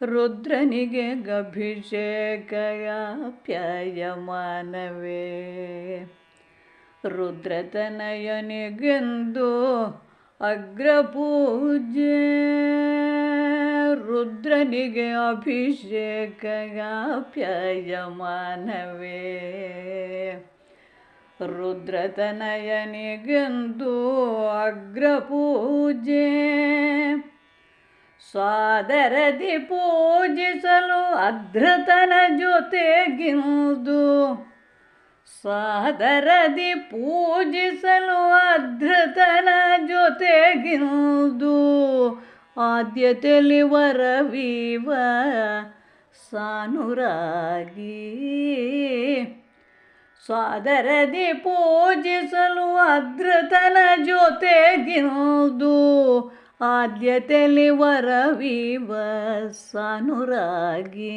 ರುದ್ರನಿಗೆ ಗಭಿಷೇಕಯ ಪ್ಯಾಯಮಾನವೇ ರುದ್ರತನಯನಿಗೆಂದು ಅಗ್ರಪೂಜೆ ರುದ್ರನಿಗೆ ಅಭಿಷೇಕಯ ಪ್ಯಾಯಮಾನವೇ ರುದ್ರತನಯನಿಗೆಂದು ಅಗ್ರಪೂಜೆ ಸ್ವಾದರದಿ ಪೂಜಿಸಲು ಅಧೃತನ ಜೊತೆಗಿಂದು. ಸಾದರದಿ ಪೂಜಿಸಲು ಅಧೃತನ ಜೊತೆಗಿಂದು. ಆದ್ಯತೆಯಲ್ಲಿ ವರವೀವ ಸಾನುರಾಗಿ. ಸಾದರದಿ ಪೂಜಿಸಲು ಅಧೃತನ ಜೊತೆಗಿಂದು. ಆದ್ಯತೆಯಲ್ಲಿ ವರವೀವ ಸಾನುರಾಗಿ